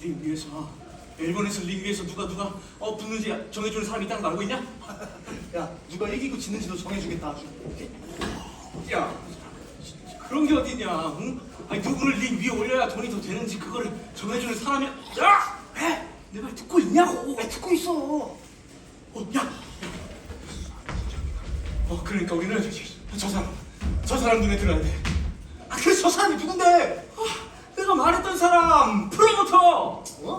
링뷰에서 일본에서 링뷰에서 누가 누가 어 붙는지 정해주는 사람이 딱 알고 있냐? 야 누가 이기고 지는지도 정해주겠다 야 그런 게 어디냐? 응? 아니 누구를 링 위에 올려야 돈이 더 되는지 그거를 정해주는 사람이 야! 에? 내 말 듣고 있냐고? 아, 듣고 있어. 어, 야. 어 그러니까 우리는 저 사람 저 사람 눈에 들어야 돼. 아 그래서 저 사람이 누군데? 말했던 사람 프로모터 어?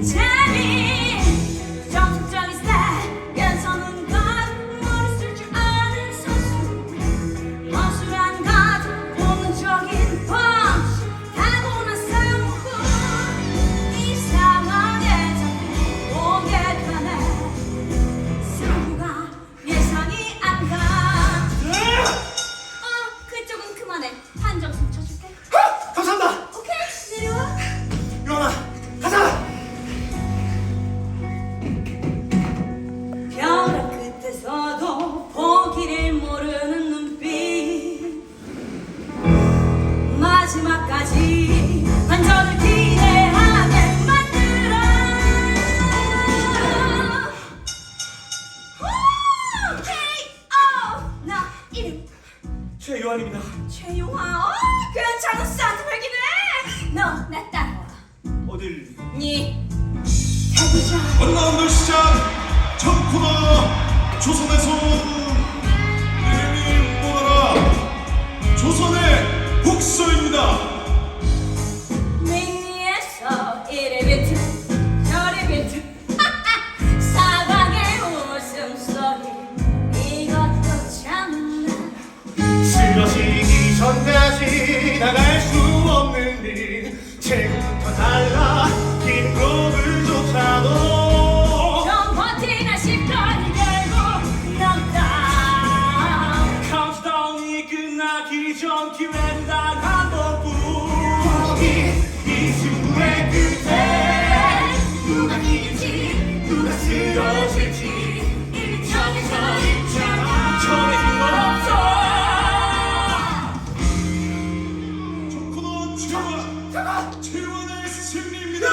Tell me. 배용아, 어? 그런 장우 씨한테 팔기는 해. 너, 나 따라와. 어딜? 니. 가보자. 원나운드 시작. 청코너 조선의 손. 내힘 모아라. 조선의 이전까지 나갈 수 없는 일. 지금부터 달라. 최원의 승리입니다.